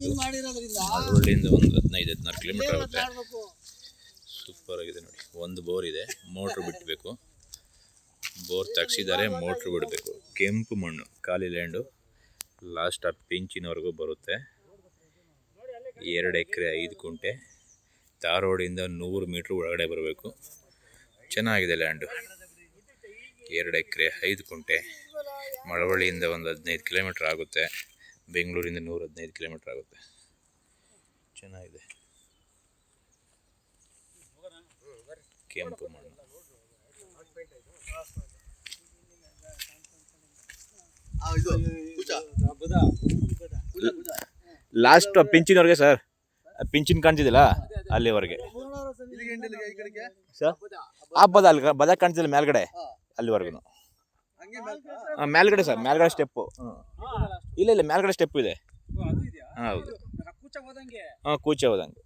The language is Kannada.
ಮಾಡಿರೋದ್ರಿಂದ? ಒಂದು ಹದಿನೈದು ಹದಿನಾರು ಕಿಲೋಮೀಟರ್ ಆಗುತ್ತೆ. ಸೂಪರ್ ಆಗಿದೆ ನೋಡಿ. ಒಂದು ಬೋರ್ ಇದೆ. ಮೋಟ್ರ್ ಬಿಡಬೇಕು ಬೋರ್ ತೆಗ್ಸಿದ್ದಾರೆ ಮೋಟ್ರ್ ಬಿಡಬೇಕು. ಕೆಂಪು ಮಣ್ಣು ಖಾಲಿ ಲ್ಯಾಂಡು ಲಾಸ್ಟ್ ಆ ಪಿಂಚಿನವರೆಗೂ ಬರುತ್ತೆ. ಎರಡು ಎಕರೆ ಐದು ಕುಂಟೆ. ಧಾರವಾಡಿಂದ ನೂರು ಮೀಟ್ರ್ ಒಳಗಡೆ ಬರಬೇಕು. ಚೆನ್ನಾಗಿದೆ ಲ್ಯಾಂಡು ಎರಡು ಎಕರೆ ಐದು ಕುಂಟೆ. ಮಳವಳ್ಳಿಯಿಂದ ಒಂದು ಹದಿನೈದು ಕಿಲೋಮೀಟ್ರ್ ಆಗುತ್ತೆ. ಬೆಂಗಳೂರಿಂದ ನೂರ ಹದಿನೈದು ಕಿಲೋಮೀಟ್ರ್ ಆಗುತ್ತೆ. ಚೆನ್ನಾಗಿದೆ. ಕೆಂಪು ಮಣ್ಣು. ಲಾಸ್ಟ್ ಪಿಂಚಿನವರೆಗೆ ಸರ್ ಪಿಂಚಿನ್ ಕಾಣ್ತಿದಿಲ್ಲ ಅಲ್ಲಿವರೆಗೆ? ಸರ್ ಆ ಬದ ಅಲ್ಲಿ ಬದ ಕಾಣ್ತಿಲ್ಲ ಮೇಲ್ಗಡೆ. ಅಲ್ಲಿವರೆಗೂ. ಮೇಲ್ಗಡೆ. ಸರ್ ಮೇಲ್ಗಡೆ ಸ್ಟೆಪ್ಪು ಇಲ್ಲ ಇಲ್ಲ ಮೇಲ್ಗಡೆ ಸ್ಟೆಪ್ ಇದೆ. ಹಾಂ ಹೌದು. ಹಾಂ ಕೂಚೆ ಹೋದಂಗೆ.